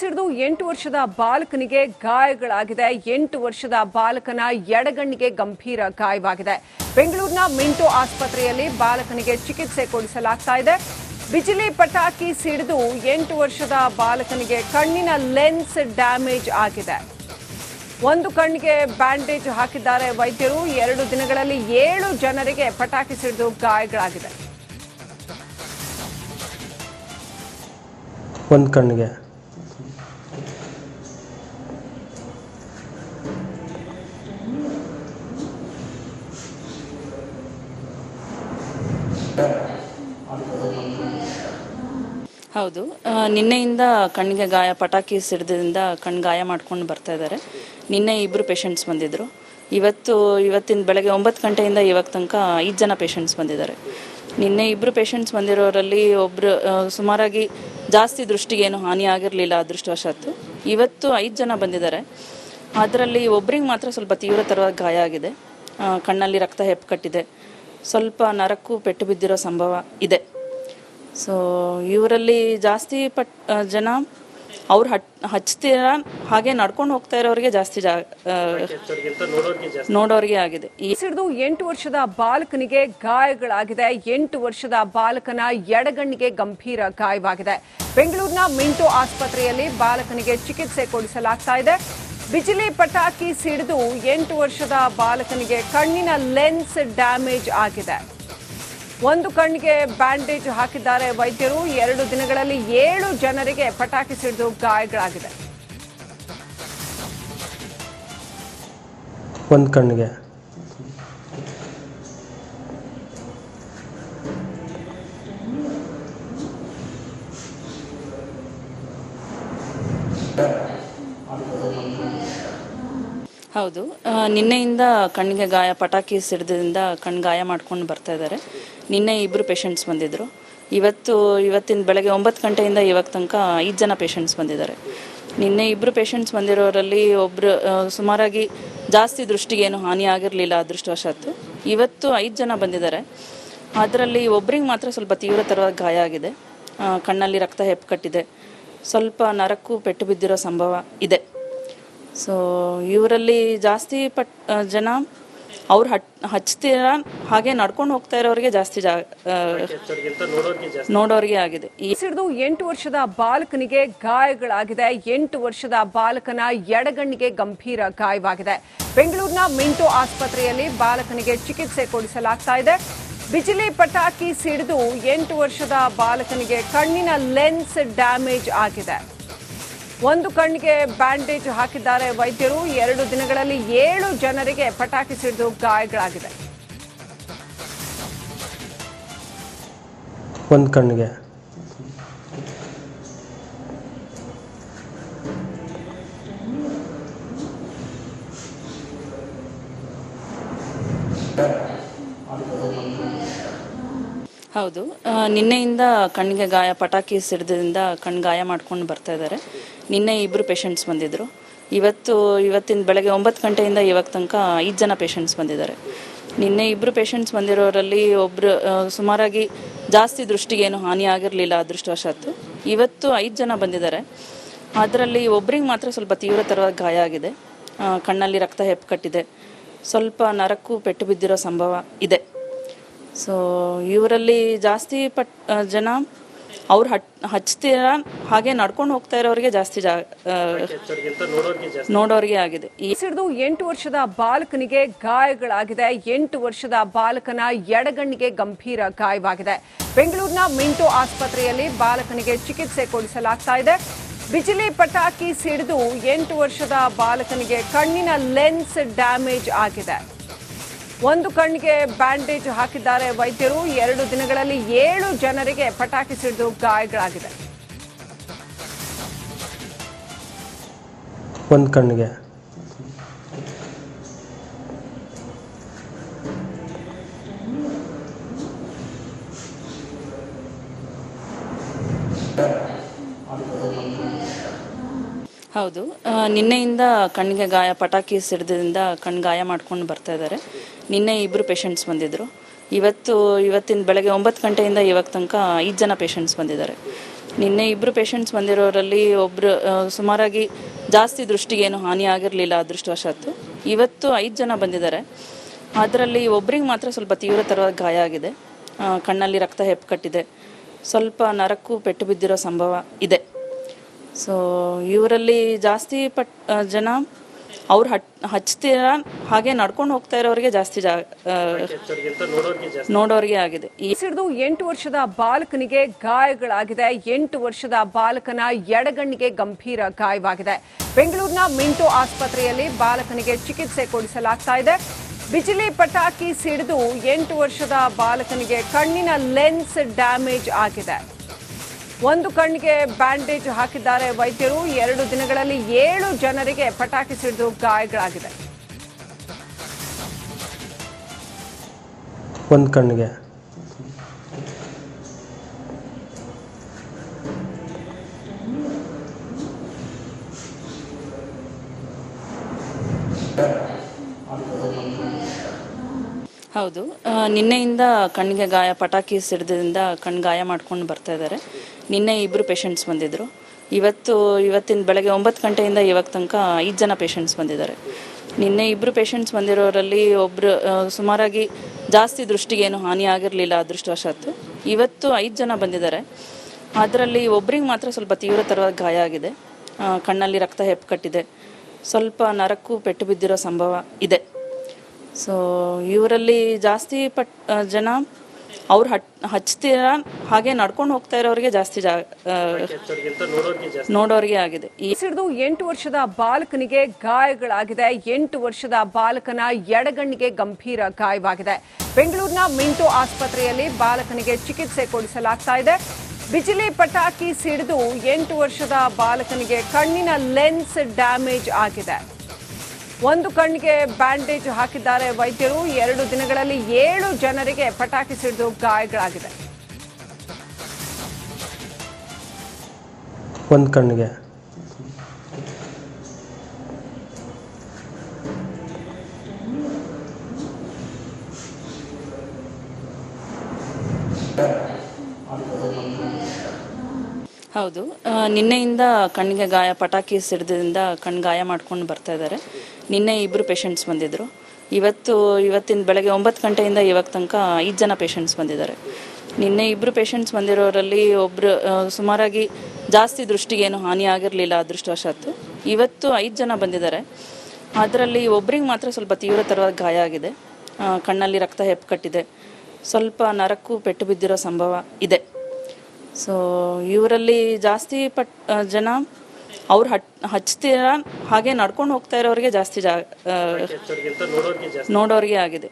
ಸಿಡಿದು ಎಂಟು ವರ್ಷದ ಬಾಲಕನಿಗೆ ಗಾಯಗಳಾಗಿದೆ. ಎಂಟು ವರ್ಷದ ಬಾಲಕನ ಎಡಗಣ್ಣಿಗೆ ಗಂಭೀರ ಗಾಯವಾಗಿದೆ. ಬೆಂಗಳೂರಿನ ಮಿಂಟೋ ಆಸ್ಪತ್ರೆಯಲ್ಲಿ ಬಾಲಕನಿಗೆ ಚಿಕಿತ್ಸೆ ಕೊಡಿಸಲಾಗ್ತಾ ಇದೆ. ಬಿಜಿಲಿ ಪಟಾಕಿ ಸಿಡಿದು ಎಂಟು ವರ್ಷದ ಬಾಲಕನಿಗೆ ಕಣ್ಣಿನ ಲೆನ್ಸ್ ಡ್ಯಾಮೇಜ್ ಆಗಿದೆ. ಒಂದು ಕಣ್ಣಿಗೆ ಬ್ಯಾಂಡೇಜ್ ಹಾಕಿದ್ದಾರೆ ವೈದ್ಯರು. ಎರಡು ದಿನಗಳಲ್ಲಿ ಏಳು ಜನರಿಗೆ ಪಟಾಕಿ ಸಿಡಿದು ಗಾಯಗಳಾಗಿದೆ. ಒಂದು ಕಣ್ಣಿಗೆ ಹೌದು. ನಿನ್ನೆಯಿಂದ ಕಣ್ಣಿಗೆ ಗಾಯ, ಪಟಾಕಿ ಸಿಡಿದ್ರಿಂದ ಕಣ್ಣು ಗಾಯ ಮಾಡ್ಕೊಂಡು ಬರ್ತಾ ಇದ್ದಾರೆ. ನಿನ್ನೆ ಇಬ್ಬರು ಪೇಷಂಟ್ಸ್ ಬಂದಿದ್ದರು ಇವತ್ತು, ಇವತ್ತಿನ ಬೆಳಗ್ಗೆ ಒಂಬತ್ತು ಗಂಟೆಯಿಂದ ಇವಾಗ ತನಕ ಐದು ಜನ ಪೇಷಂಟ್ಸ್ ಬಂದಿದ್ದಾರೆ. ನಿನ್ನೆ ಇಬ್ಬರು ಪೇಷಂಟ್ಸ್ ಬಂದಿರೋರಲ್ಲಿ ಒಬ್ಬರು ಸುಮಾರಾಗಿ ಜಾಸ್ತಿ ದೃಷ್ಟಿಗೆ ಏನು ಹಾನಿ ಆಗಿರಲಿಲ್ಲ ಅದೃಷ್ಟವಶಾತ್ತು ಇವತ್ತು ಐದು ಜನ ಬಂದಿದ್ದಾರೆ. ಅದರಲ್ಲಿ ಒಬ್ರಿಗೆ ಮಾತ್ರ ಸ್ವಲ್ಪ ತೀವ್ರತರ ಗಾಯ ಆಗಿದೆ. ಕಣ್ಣಲ್ಲಿ ರಕ್ತ ಹೆಪ್ಪುಕಟ್ಟಿದೆ ಸ್ವಲ್ಪ ನರಕ್ಕೂ ಪೆಟ್ಟು ಬಿದ್ದಿರೋ ಸಂಭವ ಇದೆ. ಸೊ ಇವರಲ್ಲಿ ಜಾಸ್ತಿ ಪಟ್ ಜನ ಅವ್ರು ಹಟ್ ಹಚ್ತೀರ ಹಾಗೆ ನಡ್ಕೊಂಡು ಹೋಗ್ತಾ ಇರೋರಿಗೆ ಜಾಸ್ತಿ ಜಾ ನೋಡೋರಿಗೆ ಆಗಿದೆ. ಸಿಡಿದು ಎಂಟು ವರ್ಷದ ಬಾಲಕನಿಗೆ ಗಾಯಗಳಾಗಿದೆ. ಎಂಟು ವರ್ಷದ ಬಾಲಕನ ಎಡಗಣ್ಣಿಗೆ ಗಂಭೀರ ಗಾಯವಾಗಿದೆ. ಬೆಂಗಳೂರಿನ ಮಿಂಟೋ ಆಸ್ಪತ್ರೆಯಲ್ಲಿ ಬಾಲಕನಿಗೆ ಚಿಕಿತ್ಸೆ ಕೊಡಿಸಲಾಗ್ತಾ ಇದೆ. ಬಿಜಿಲಿ ಪಟಾಕಿ ಸಿಡಿದು ಎಂಟು ವರ್ಷದ ಬಾಲಕನಿಗೆ ಕಣ್ಣಿನ ಲೆನ್ಸ್ ಡ್ಯಾಮೇಜ್ ಆಗಿದೆ. ಒಂದು ಕಣ್ಣಿಗೆ ಬ್ಯಾಂಡೇಜ್ ಹಾಕಿದ್ದಾರೆ ವೈದ್ಯರು. ಎರಡು ದಿನಗಳಲ್ಲಿ ಏಳು ಜನರಿಗೆ ಪಟಾಕಿ ಸಿಡಿದು ಗಾಯಗಳಾಗಿದೆ. ಒಂದು ಕಣ್ಣಿಗೆ. ಹೌದು. ನಿನ್ನೆಯಿಂದ ಕಣ್ಣಿಗೆ ಗಾಯ ಪಟಾಕಿ ಸಿಡಿದ್ರಿಂದ ಕಣ್ಣು ಗಾಯ ಮಾಡ್ಕೊಂಡು ಬರ್ತಾ ಇದ್ದಾರೆ. ನಿನ್ನೆ ಇಬ್ಬರು ಪೇಷಂಟ್ಸ್ ಬಂದಿದ್ದರು ಇವತ್ತು, ಇವತ್ತಿನ ಬೆಳಗ್ಗೆ ಒಂಬತ್ತು ಗಂಟೆಯಿಂದ ಇವಾಗ ತನಕ ಐದು ಜನ ಪೇಷಂಟ್ಸ್ ಬಂದಿದ್ದಾರೆ. ನಿನ್ನೆ ಇಬ್ಬರು ಪೇಷಂಟ್ಸ್ ಬಂದಿರೋರಲ್ಲಿ ಒಬ್ಬರು ಸುಮಾರಾಗಿ ಜಾಸ್ತಿ ದೃಷ್ಟಿಗೆ ಏನು ಹಾನಿ ಆಗಿರಲಿಲ್ಲ ಅದೃಷ್ಟವಶಾತ್ತು ಇವತ್ತು ಐದು ಜನ ಬಂದಿದ್ದಾರೆ. ಅದರಲ್ಲಿ ಒಬ್ರಿಗೆ ಮಾತ್ರ ಸ್ವಲ್ಪ ತೀವ್ರತರವಾದ ಗಾಯ ಆಗಿದೆ. ಕಣ್ಣಲ್ಲಿ ರಕ್ತ ಹೆಪ್ಪುಕಟ್ಟಿದೆ ಸ್ವಲ್ಪ ನರಕ್ಕೂ ಪೆಟ್ಟು ಬಿದ್ದಿರೋ ಸಂಭವ ಇದೆ. ಸೊ ಇವರಲ್ಲಿ ಜಾಸ್ತಿ ಪಟ್ ಜನ ಅವ್ರು ಹಟ್ ಹಚ್ತೀರ ಹಾಗೆ ನಡ್ಕೊಂಡು ಹೋಗ್ತಾ ಇರೋರಿಗೆ ಜಾಸ್ತಿ ಜಾ ನೋಡೋರಿಗೆ ಆಗಿದೆ. ಸಿಡಿದು ಎಂಟು ವರ್ಷದ ಬಾಲಕನಿಗೆ ಗಾಯಗಳಾಗಿದೆ. ಎಂಟು ವರ್ಷದ ಬಾಲಕನ ಎಡಗಣ್ಣಿಗೆ ಗಂಭೀರ ಗಾಯವಾಗಿದೆ. ಬೆಂಗಳೂರಿನ ಮಿಂಟೋ ಆಸ್ಪತ್ರೆಯಲ್ಲಿ ಬಾಲಕನಿಗೆ ಚಿಕಿತ್ಸೆ ಕೊಡಿಸಲಾಗ್ತಾ ಇದೆ. ಬಿಜಿಲಿ ಪಟಾಕಿ ಸಿಡಿದು ಎಂಟು ವರ್ಷದ ಬಾಲಕನಿಗೆ ಕಣ್ಣಿನ ಲೆನ್ಸ್ ಡ್ಯಾಮೇಜ್ ಆಗಿದೆ. ಒಂದು ಕಣ್ಣಿಗೆ ಬ್ಯಾಂಡೇಜ್ ಹಾಕಿದ್ದಾರೆ ವೈದ್ಯರು. ಎರಡು ದಿನಗಳಲ್ಲಿ ಏಳು ಜನರಿಗೆ ಪಟಾಕಿ ಸಿಡಿದು ಗಾಯಗಳಾಗಿದೆ. ಒಂದು ಕಣ್ಣಿಗೆ. ಹೌದು. ನಿನ್ನೆಯಿಂದ ಕಣ್ಣಿಗೆ ಗಾಯ, ಪಟಾಕಿ ಸಿಡಿದ್ರಿಂದ ಕಣ್ಣು ಗಾಯ ಮಾಡ್ಕೊಂಡು ಬರ್ತಾ ಇದ್ದಾರೆ. ನಿನ್ನೆ ಇಬ್ಬರು ಪೇಷಂಟ್ಸ್ ಬಂದಿದ್ದರು ಇವತ್ತು, ಇವತ್ತಿನ ಬೆಳಗ್ಗೆ ಒಂಬತ್ತು ಗಂಟೆಯಿಂದ ಇವಾಗ ತನಕ ಐದು ಜನ ಪೇಷಂಟ್ಸ್ ಬಂದಿದ್ದಾರೆ. ನಿನ್ನೆ ಇಬ್ಬರು ಪೇಷಂಟ್ಸ್ ಬಂದಿರೋರಲ್ಲಿ ಒಬ್ಬರು ಸುಮಾರಾಗಿ ಜಾಸ್ತಿ ದೃಷ್ಟಿಗೆ ಏನು ಹಾನಿ ಆಗಿರಲಿಲ್ಲ ಅದೃಷ್ಟವಶಾತ್ತು ಇವತ್ತು ಐದು ಜನ ಬಂದಿದ್ದಾರೆ. ಅದರಲ್ಲಿ ಒಬ್ರಿಗೆ ಮಾತ್ರ ಸ್ವಲ್ಪ ತೀವ್ರತರವಾದ ಗಾಯ ಆಗಿದೆ. ಕಣ್ಣಲ್ಲಿ ರಕ್ತ ಹೆಪ್ಪು ಕಟ್ಟಿದೆ. ಸ್ವಲ್ಪ ನರಕ್ಕೂ ಪೆಟ್ಟು ಬಿದ್ದಿರೋ ಸಂಭವ ಇದೆ. ಸೊ ಇವರಲ್ಲಿ ಜಾಸ್ತಿ ಪಟ್ ಜನ ಅವ್ರು ಹಟ್, ಹಚ್ತೀರ ಹಾಗೆ ನಡ್ಕೊಂಡು ಹೋಗ್ತಾ ಇರೋರಿಗೆ ಜಾಸ್ತಿ ಜಾ ನೋಡೋರಿಗೆ ಆಗಿದೆ. ಈ ಸಿಡಿದು ಎಂಟು ವರ್ಷದ ಬಾಲಕನಿಗೆ ಗಾಯಗಳಾಗಿದೆ. ಎಂಟು ವರ್ಷದ ಬಾಲಕನ ಎಡಗಣ್ಣಿಗೆ ಗಂಭೀರ ಗಾಯವಾಗಿದೆ. ಬೆಂಗಳೂರಿನ ಮಿಂಟೋ ಆಸ್ಪತ್ರೆಯಲ್ಲಿ ಬಾಲಕನಿಗೆ ಚಿಕಿತ್ಸೆ ಕೊಡಿಸಲಾಗ್ತಾ ಇದೆ. ಬಿಜಿಲಿ ಪಟಾಕಿ ಸಿಡಿದು ಎಂಟು ವರ್ಷದ ಬಾಲಕನಿಗೆ ಕಣ್ಣಿನ ಲೆನ್ಸ್ ಡ್ಯಾಮೇಜ್ ಆಗಿದೆ. ಒಂದು ಕಣ್ಣಿಗೆ ಬ್ಯಾಂಡೇಜ್ ಹಾಕಿದ್ದಾರೆ ವೈದ್ಯರು. ಎರಡು ದಿನಗಳಲ್ಲಿ ಏಳು ಜನರಿಗೆ ಪಟಾಕಿ ಸಿಡಿದು ಗಾಯಗಳಾಗಿದೆ ಒಂದು ಕಣ್ಣಿಗೆ ಹೌದು. ನಿನ್ನೆಯಿಂದ ಕಣ್ಣಿಗೆ ಗಾಯ, ಪಟಾಕಿ ಸಿಡಿದ್ರಿಂದ ಕಣ್ಣು ಗಾಯ ಮಾಡ್ಕೊಂಡು ಬರ್ತಾ ಇದ್ದಾರೆ. ನಿನ್ನೆ ಇಬ್ಬರು ಪೇಷಂಟ್ಸ್ ಬಂದಿದ್ದರು ಇವತ್ತು, ಇವತ್ತಿನ ಬೆಳಗ್ಗೆ ಒಂಬತ್ತು ಗಂಟೆಯಿಂದ ಇವಾಗ ತನಕ ಐದು ಜನ ಪೇಷಂಟ್ಸ್ ಬಂದಿದ್ದಾರೆ. ನಿನ್ನೆ ಇಬ್ಬರು ಪೇಷಂಟ್ಸ್ ಬಂದಿರೋರಲ್ಲಿ ಒಬ್ಬರು ಸುಮಾರಾಗಿ ಜಾಸ್ತಿ ದೃಷ್ಟಿಗೆ ಏನು ಹಾನಿ ಆಗಿರಲಿಲ್ಲ ಅದೃಷ್ಟವಶಾತ್ತು ಇವತ್ತು ಐದು ಜನ ಬಂದಿದ್ದಾರೆ. ಅದರಲ್ಲಿ ಒಬ್ರಿಗೆ ಮಾತ್ರ ಸ್ವಲ್ಪ ತೀವ್ರತರ ಗಾಯ ಆಗಿದೆ. ಕಣ್ಣಲ್ಲಿ ರಕ್ತ ಹೆಪ್ಪು ಕಟ್ಟಿದೆ. ಸ್ವಲ್ಪ ನರಕ್ಕೂ ಪೆಟ್ಟು ಬಿದ್ದಿರೋ ಸಂಭವ ಇದೆ. ಸೊ ಇವರಲ್ಲಿ ಜಾಸ್ತಿ ಪಟ್ ಜನ ಅವ್ರು ಹಟ್, ಹಚ್ತೀರ ಹಾಗೆ ನಡ್ಕೊಂಡು ಹೋಗ್ತಾ ಇರೋರಿಗೆ ಜಾಸ್ತಿ ಜಾ ನೋಡೋರಿಗೆ ಆಗಿದೆ. ಈ ಸಿಡಿದು ಎಂಟು ವರ್ಷದ ಬಾಲಕನಿಗೆ ಗಾಯಗಳಾಗಿದೆ. ಎಂಟು ವರ್ಷದ ಬಾಲಕನ ಎಡಗಣ್ಣಿಗೆ ಗಂಭೀರ ಗಾಯವಾಗಿದೆ. ಬೆಂಗಳೂರಿನ ಮಿಂಟೋ ಆಸ್ಪತ್ರೆಯಲ್ಲಿ ಬಾಲಕನಿಗೆ ಚಿಕಿತ್ಸೆ ಕೊಡಿಸಲಾಗ್ತಾ ಇದೆ. ಬಿಜಿಲಿ ಪಟಾಕಿ ಸಿಡಿದು ಎಂಟು ವರ್ಷದ ಬಾಲಕನಿಗೆ ಕಣ್ಣಿನ ಲೆನ್ಸ್ ಡ್ಯಾಮೇಜ್ ಆಗಿದೆ. ಒಂದು ಕಣ್ಣಿಗೆ ಬ್ಯಾಂಡೇಜ್ ಹಾಕಿದ್ದಾರೆ ವೈದ್ಯರು. ಎರಡು ದಿನಗಳಲ್ಲಿ ಏಳು ಜನರಿಗೆ ಪಟಾಕಿ ಸಿಡಿದು ಗಾಯಗಳಾಗಿದೆ ಒಂದು ಕಣ್ಣಿಗೆ ಹೌದು. ನಿನ್ನೆಯಿಂದ ಕಣ್ಣಿಗೆ ಗಾಯ, ಪಟಾಕಿ ಸಿಡಿದ್ರಿಂದ ಕಣ್ಣು ಗಾಯ ಮಾಡ್ಕೊಂಡು ಬರ್ತಾ ಇದ್ದಾರೆ. ನಿನ್ನೆ ಇಬ್ಬರು ಪೇಷಂಟ್ಸ್ ಬಂದಿದ್ದರು ಇವತ್ತು, ಇವತ್ತಿನ ಬೆಳಗ್ಗೆ ಒಂಬತ್ತು ಗಂಟೆಯಿಂದ ಇವಾಗ ತನಕ ಐದು ಜನ ಪೇಷಂಟ್ಸ್ ಬಂದಿದ್ದಾರೆ. ನಿನ್ನೆ ಇಬ್ಬರು ಪೇಷಂಟ್ಸ್ ಬಂದಿರೋರಲ್ಲಿ ಒಬ್ಬರು ಸುಮಾರಾಗಿ ಜಾಸ್ತಿ ದೃಷ್ಟಿಗೆ ಏನು ಹಾನಿ ಆಗಿರಲಿಲ್ಲ ಅದೃಷ್ಟವಶಾತ್ತು ಇವತ್ತು ಐದು ಜನ ಬಂದಿದ್ದಾರೆ. ಅದರಲ್ಲಿ ಒಬ್ರಿಗೆ ಮಾತ್ರ ಸ್ವಲ್ಪ ತೀವ್ರತರವಾದ ಗಾಯ ಆಗಿದೆ. ಕಣ್ಣಲ್ಲಿ ರಕ್ತ ಹೆಪ್ಪು ಕಟ್ಟಿದೆ. ಸ್ವಲ್ಪ ನರಕ್ಕೂ ಪೆಟ್ಟು ಬಿದ್ದಿರೋ ಸಂಭವ ಇದೆ. ಸೊ ಇವರಲ್ಲಿ ಜಾಸ್ತಿ ಪಟ್ ಜನ ಅವ್ರು ಹಟ್, ಹಚ್ತೀರ ಹಾಗೆ ನಡ್ಕೊಂಡು ಹೋಗ್ತಾ ಇರೋರಿಗೆ ಜಾಸ್ತಿ ಜಾ ನೋಡೋರಿಗೆ ಆಗಿದೆ. ಸಿಡಿದು ಎಂಟು ವರ್ಷದ ಬಾಲಕನಿಗೆ ಗಾಯಗಳಾಗಿದೆ. ಎಂಟು ವರ್ಷದ ಬಾಲಕನ ಎಡಗಣ್ಣಿಗೆ ಗಂಭೀರ ಗಾಯವಾಗಿದೆ. ಬೆಂಗಳೂರಿನ ಮಿಂಟೋ ಆಸ್ಪತ್ರೆಯಲ್ಲಿ ಬಾಲಕನಿಗೆ ಚಿಕಿತ್ಸೆ ಕೊಡಿಸಲಾಗ್ತಾ ಇದೆ. ಬಿಜಿಲಿ ಪಟಾಕಿ ಸಿಡಿದು ಎಂಟು ವರ್ಷದ ಬಾಲಕನಿಗೆ ಕಣ್ಣಿನ ಲೆನ್ಸ್ ಡ್ಯಾಮೇಜ್ ಆಗಿದೆ. ಒಂದು ಕಣ್ಣಿಗೆ ಬ್ಯಾಂಡೇಜ್ ಹಾಕಿದ್ದಾರೆ ವೈದ್ಯರು. ಎರಡು ದಿನಗಳಲ್ಲಿ ಏಳು ಜನರಿಗೆ ಪಟಾಕಿ ಸಿಡಿದು ಗಾಯಗಳಾಗಿದೆ. ಒಂದು ಕಣ್ಣಿಗೆ. ಹೌದು. ನಿನ್ನೆಯಿಂದ ಕಣ್ಣಿಗೆ ಗಾಯ ಪಟಾಕಿ ಸಿಡಿದ್ರಿಂದ ಕಣ್ಣು ಗಾಯ ಮಾಡ್ಕೊಂಡು ಬರ್ತಾ ಇದ್ದಾರೆ. ನಿನ್ನೆ ಇಬ್ಬರು ಪೇಷಂಟ್ಸ್ ಬಂದಿದ್ದರು ಇವತ್ತು, ಇವತ್ತಿನ ಬೆಳಗ್ಗೆ ಒಂಬತ್ತು ಗಂಟೆಯಿಂದ ಇವಾಗ ತನಕ ಐದು ಜನ ಪೇಷಂಟ್ಸ್ ಬಂದಿದ್ದಾರೆ. ನಿನ್ನೆ ಇಬ್ಬರು ಪೇಷಂಟ್ಸ್ ಬಂದಿರೋರಲ್ಲಿ ಒಬ್ಬರು ಸುಮಾರಾಗಿ ಜಾಸ್ತಿ ದೃಷ್ಟಿಗೆ ಏನು ಹಾನಿ ಆಗಿರಲಿಲ್ಲ ಅದೃಷ್ಟವಶಾತ್ತು ಇವತ್ತು ಐದು ಜನ ಬಂದಿದ್ದಾರೆ. ಅದರಲ್ಲಿ ಒಬ್ರಿಗೆ ಮಾತ್ರ ಸ್ವಲ್ಪ ತೀವ್ರತರವಾದ ಗಾಯ ಆಗಿದೆ. ಕಣ್ಣಲ್ಲಿ ರಕ್ತ ಹೆಪ್ಪುಕಟ್ಟಿದೆ ಸ್ವಲ್ಪ ನರಕ್ಕೂ ಪೆಟ್ಟು ಬಿದ್ದಿರೋ ಸಂಭವ ಇದೆ. ಸೊ ಇವರಲ್ಲಿ ಜಾಸ್ತಿ ಪಟ್ ಜನ ಅವ್ರು ಹಟ್ ಹಚ್ತೀರ ಹಾಗೆ ನಡ್ಕೊಂಡು ಹೋಗ್ತಾ ಇರೋರಿಗೆ ಜಾಸ್ತಿ ಜಾ ನೋಡೋರಿಗೆ ಆಗಿದೆ.